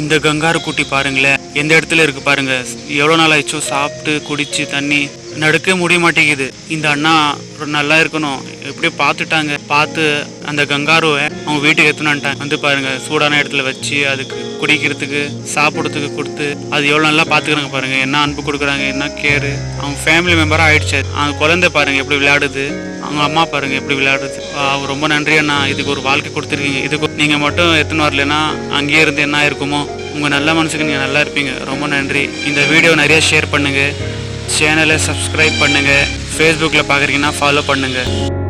இந்த கங்காரு கூட்டி பாருங்களேன். எந்த இடத்துல இருக்கு பாருங்க. எவ்வளோ நாள் ஆயிடுச்சோ சாப்பிட்டு குடிச்சு தண்ணி. நடக்க முடிய மாட்டேங்குது. இந்த அண்ணா நல்லா இருக்கணும். எப்படியோ பார்த்துட்டாங்க. பார்த்து அந்த கங்காருவை அவங்க வீட்டுக்கு எடுத்துனான்ட்டாங்க வந்து பாருங்க சூடான இடத்துல வச்சு அதுக்கு குடிக்கிறதுக்கு சாப்பிட்றதுக்கு கொடுத்து அது எவ்வளோ நல்லா பார்த்துக்கிறாங்க பாருங்க. என்ன அன்பு கொடுக்குறாங்க என்ன கேரு அவங்க ஃபேமிலி மெம்பராக ஆயிடுச்சு. அவங்க குழந்தை பாருங்க எப்படி விளையாடுது. அவங்க அம்மா பாருங்க எப்படி விளையாடுறது ஆஹ் ரொம்ப நன்றி அண்ணா. இதுக்கு ஒரு வாழ்க்கை கொடுத்துருக்கீங்க. இதுக்கு நீங்க மட்டும் எடுத்துன்னு வரலன்னா அங்கேயே இருந்து என்ன இருக்குமோ உங்க நல்ல மனசுக்கு நீங்க நல்லா இருப்பீங்க. ரொம்ப நன்றி. இந்த வீடியோ நிறைய ஷேர் பண்ணுங்க. சேனலை சப்ஸ்கிரைப் பண்ணுங்க. ஃபேஸ்புக்கில் பார்க்குறீங்கன்னா ஃபாலோ பண்ணுங்கள்